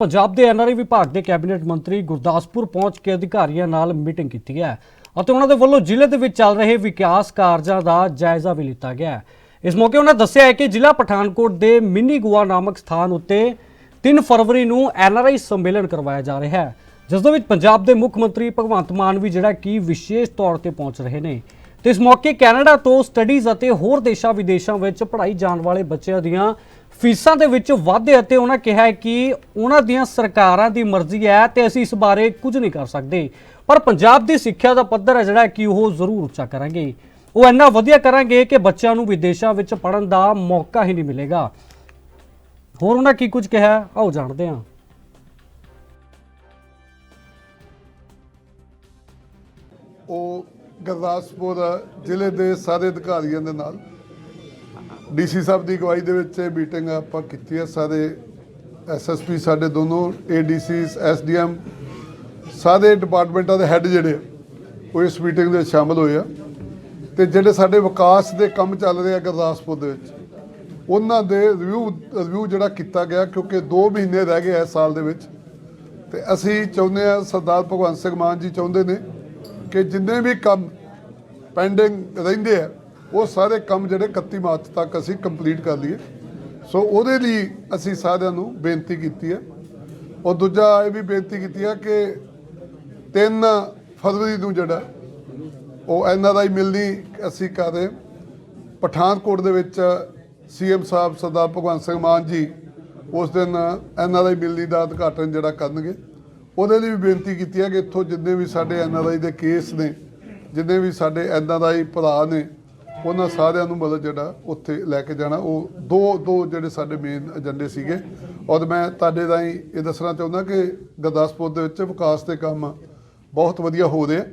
ਪੰਜਾਬ ਦੇ ਐਨਆਰਆਈ ਵਿਭਾਗ ਦੇ ਕੈਬਨਿਟ ਮੰਤਰੀ ਗੁਰਦਾਸਪੁਰ ਪਹੁੰਚ ਕੇ ਅਧਿਕਾਰੀਆਂ ਨਾਲ ਮੀਟਿੰਗ ਕੀਤੀ ਹੈ ਅਤੇ ਉਹਨਾਂ ਦੇ ਵੱਲੋਂ ਜ਼ਿਲ੍ਹੇ ਦੇ ਵਿੱਚ ਚੱਲ ਰਹੇ ਵਿਕਾਸ ਕਾਰਜਾਂ ਦਾ ਜਾਇਜ਼ਾ ਵੀ ਲਿੱਤਾ ਗਿਆ ਇਸ ਮੌਕੇ ਉਹਨਾਂ ਦੱਸਿਆ ਹੈ ਕਿ ਜ਼ਿਲ੍ਹਾ ਪਠਾਨਕੋਟ ਦੇ ਮਿੰਨੀ ਗੋਆ ਨਾਮਕ ਸਥਾਨ ਉੱਤੇ 3 ਫਰਵਰੀ ਨੂੰ ਐਨਆਰਆਈ ਸੰਮੇਲਨ ਕਰਵਾਇਆ ਜਾ ਰਿਹਾ ਹੈ, ਜਿਸ ਦੇ ਵਿੱਚ ਪੰਜਾਬ ਦੇ ਮੁੱਖ ਮੰਤਰੀ ਭਗਵੰਤ ਮਾਨ ਵੀ ਜਿਹੜਾ ਕਿ ਵਿਸ਼ੇਸ਼ ਤੌਰ ਤੇ ਪਹੁੰਚ ਰਹੇ ਨੇ। ਤੇ ਇਸ ਮੌਕੇ ਕੈਨੇਡਾ ਤੋਂ ਸਟੱਡੀਜ਼ ਅਤੇ ਹੋਰ ਦੇਸ਼ਾਂ ਵਿਦੇਸ਼ਾਂ ਵਿੱਚ ਪੜ੍ਹਾਈ ਜਾਣ ਵਾਲੇ ਬੱਚਿਆਂ ਦੀਆਂ ਫੀਸਾਂ ਦੇ ਵਿੱਚ ਵਾਧੇ ਅਤੇ ਉਹਨਾਂ ਕਿਹਾ ਹੈ ਕਿ ਉਹਨਾਂ ਦੀਆਂ ਸਰਕਾਰਾਂ ਦੀ ਮਰਜ਼ੀ ਹੈ ਤੇ ਅਸੀਂ ਇਸ ਬਾਰੇ ਕੁਝ ਨਹੀਂ ਕਰ ਸਕਦੇ। ਪਰ ਪੰਜਾਬ ਦੀ ਸਿੱਖਿਆ ਦਾ ਪੱਧਰ ਹੈ ਜਿਹੜਾ ਕਿ ਉਹ ਜ਼ਰੂਰ ਉੱਚਾ ਕਰਾਂਗੇ। ਉਹ ਇੰਨਾ ਵਧੀਆ ਕਰਾਂਗੇ ਕਿ ਬੱਚਿਆਂ ਨੂੰ ਵਿਦੇਸ਼ਾਂ ਵਿੱਚ ਪੜ੍ਹਨ ਦਾ ਮੌਕਾ ਹੀ ਨਹੀਂ ਮਿਲੇਗਾ। ਹੋਰ ਉਹਨਾਂ ਕੀ ਕੁਝ ਕਿਹਾ? ਆਓ ਜਾਣਦੇ ਹਾਂ। ਉਹ ਗੁਰਦਾਸਪੁਰ ਜ਼ਿਲ੍ਹੇ ਦੇ ਸਾਰੇ ਅਧਿਕਾਰੀਆਂ ਦੇ ਨਾਲ ਡੀਸੀ ਸਾਹਿਬ ਦੀ ਅਗਵਾਈ ਦੇ ਵਿੱਚ ਇਹ ਮੀਟਿੰਗ ਆਪਾਂ ਕੀਤੀ ਹੈ। ਸਾਰੇ ਐਸਐਸਪੀ ਸਾਡੇ ਦੋਨੋਂ ਏਡੀਸੀਸ ਐਸਡੀਐਮ ਸਾਰੇ ਡਿਪਾਰਟਮੈਂਟਾਂ ਦੇ ਹੈੱਡ ਜਿਹੜੇ ਆ, ਉਹ ਇਸ ਮੀਟਿੰਗ ਦੇ ਵਿੱਚ ਸ਼ਾਮਲ ਹੋਏ ਆ। ਤੇ ਜਿਹੜੇ ਸਾਡੇ ਵਿਕਾਸ ਦੇ ਕੰਮ ਚੱਲ ਰਹੇ ਆ ਗੁਰਦਾਸਪੁਰ ਦੇ ਵਿੱਚ ਉਹਨਾਂ ਦੇ ਰਿਵਿਊ ਰਿਵਿਊ ਜਿਹੜਾ ਕੀਤਾ ਗਿਆ ਕਿਉਂਕਿ 2 ਮਹੀਨੇ ਰਹਿ ਗਏ ਇਸ ਸਾਲ ਦੇ ਵਿੱਚ। ਤੇ ਅਸੀਂ ਚਾਹੁੰਦੇ ਆ ਸਰਦਾਰ ਭਗਵੰਤ ਸਿੰਘ ਮਾਨ ਜੀ ਚਾਹੁੰਦੇ ਨੇ ਕਿ ਜਿੰਨੇ ਵੀ ਕੰਮ ਪੈਂਡਿੰਗ ਰਹਿੰਦੇ ਆ, ਉਹ ਸਾਰੇ ਕੰਮ ਜਿਹੜੇ 31 ਮਾਰਚ ਤੱਕ ਅਸੀਂ ਕੰਪਲੀਟ ਕਰ ਲਈਏ। ਸੋ ਉਹਦੇ ਲਈ ਅਸੀਂ ਸਾਰਿਆਂ ਨੂੰ ਬੇਨਤੀ ਕੀਤੀ ਹੈ। ਔਰ ਦੂਜਾ ਇਹ ਵੀ ਬੇਨਤੀ ਕੀਤੀ ਹੈ ਕਿ 3 ਫਰਵਰੀ ਨੂੰ ਜਿਹੜਾ, ਉਹ ਐਨਆਰਆਈ ਮਿਲਣੀ ਅਸੀਂ ਕਰ ਰਹੇ ਪਠਾਨਕੋਟ ਦੇ ਵਿੱਚ ਸੀਐਮ ਸਾਹਿਬ ਸਰਦਾਰ ਭਗਵੰਤ ਸਿੰਘ ਮਾਨ ਜੀ ਉਸ ਦਿਨ ਐਨਆਰਆਈ ਮਿਲਣੀ ਦਾ ਉਦਘਾਟਨ ਜਿਹੜਾ ਕਰਨਗੇ। ਉਹਦੇ ਲਈ ਵੀ ਬੇਨਤੀ ਕੀਤੀ ਹੈ ਕਿ ਇੱਥੋਂ ਜਿੰਨੇ ਵੀ ਸਾਡੇ ਐਨਆਰਆਈ ਦੇ ਕੇਸ ਨੇ, ਜਿੰਨੇ ਵੀ ਸਾਡੇ ਐਨਆਰਆਈ ਭਰਾ ਨੇ, ਉਹਨਾਂ ਸਾਰਿਆਂ ਨੂੰ ਮਤਲਬ ਜਿਹੜਾ ਉੱਥੇ ਲੈ ਕੇ ਜਾਣਾ। ਉਹ ਦੋ ਦੋ ਜਿਹੜੇ ਸਾਡੇ ਮੇਨ ਏਜੰਡੇ ਸੀਗੇ। ਔਰ ਮੈਂ ਤੁਹਾਡੇ ਰਾਹੀਂ ਇਹ ਦੱਸਣਾ ਚਾਹੁੰਦਾ ਕਿ ਗੁਰਦਾਸਪੁਰ ਦੇ ਵਿੱਚ ਵਿਕਾਸ ਦੇ ਕੰਮ ਬਹੁਤ ਵਧੀਆ ਹੋ ਰਹੇ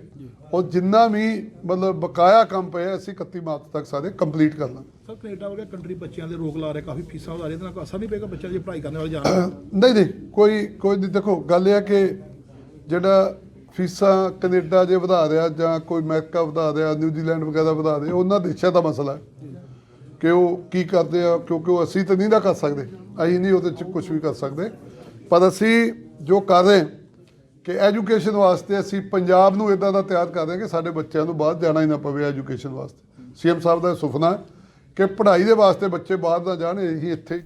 ਆ ਔਰ ਜਿੰਨਾ ਵੀ ਮਤਲਬ ਬਕਾਇਆ ਕੰਮ ਪਿਆ ਅਸੀਂ 31 ਮਾਰਚ ਤੱਕ ਸਾਰੇ ਕੰਪਲੀਟ ਕਰ ਲਾਂਗੇ। ਸਰ ਕੈਨੇਡਾ ਵਰਗੇ ਕੰਟਰੀ ਬੱਚਿਆਂ ਦੇ ਰੋਕ ਲਾ ਰਹੇ ਕਾਫੀ ਫੀਸਾਂ ਵਧਾ ਰਹੇ ਇਹਦੇ ਨਾਲ ਅਸਰ ਨਹੀਂ ਪਏਗਾ ਬੱਚਿਆਂ ਦੀ ਪੜ੍ਹਾਈ ਕਰਨ ਵਾਲੇ ਜਾਣ ਨਹੀਂ ਨਹੀਂ ਕੋਈ ਕੋਈ ਨਹੀਂ ਦੇਖੋ ਗੱਲ ਇਹ ਹੈ ਕਿ ਜਿਹੜਾ ਫੀਸਾਂ ਕੈਨੇਡਾ ਜੇ ਵਧਾ ਰਿਹਾ ਜਾਂ ਕੋਈ ਅਮਰੀਕਾ ਵਧਾ ਰਿਹਾ ਨਿਊਜ਼ੀਲੈਂਡ ਵਗੈਰਾ ਵਧਾ ਰਿਹਾ ਉਹਨਾਂ ਦੇਸ਼ਾਂ ਦਾ ਮਸਲਾ ਹੈ ਕਿ ਉਹ ਕੀ ਕਰਦੇ ਆ ਕਿਉਂਕਿ ਉਹ ਅਸੀਂ ਤਾਂ ਨਹੀਂ ਨਾ ਕਰ ਸਕਦੇ ਅਸੀਂ ਨਹੀਂ ਉਹਦੇ ਚ ਕੁਝ ਵੀ ਕਰ ਸਕਦੇ। ਪਰ ਅਸੀਂ ਜੋ ਕਰ ਰਹੇ ਕਿ ਐਜੂਕੇਸ਼ਨ ਵਾਸਤੇ ਅਸੀਂ ਪੰਜਾਬ ਨੂੰ ਇਦਾਂ ਦਾ ਤਿਆਰ ਕਰ ਰਹੇ ਹਾਂ ਕਿ ਸਾਡੇ ਬੱਚਿਆਂ ਨੂੰ ਬਾਹਰ ਜਾਣਾ ਹੀ ਨਾ ਪਵੇ ਐਜੂਕੇਸ਼ਨ ਵਾਸਤੇ। ਸੀਐਮ ਸਾਹਿਬ ਦਾ ਇਹ ਸੁਪਨਾ ਹੈ ਕਿ ਪੜ੍ਹਾਈ ਦੇ ਵਾਸਤੇ ਬੱਚੇ ਬਾਹਰ ਨਾ ਜਾਣ, ਇਹੀ ਇੱਥੇ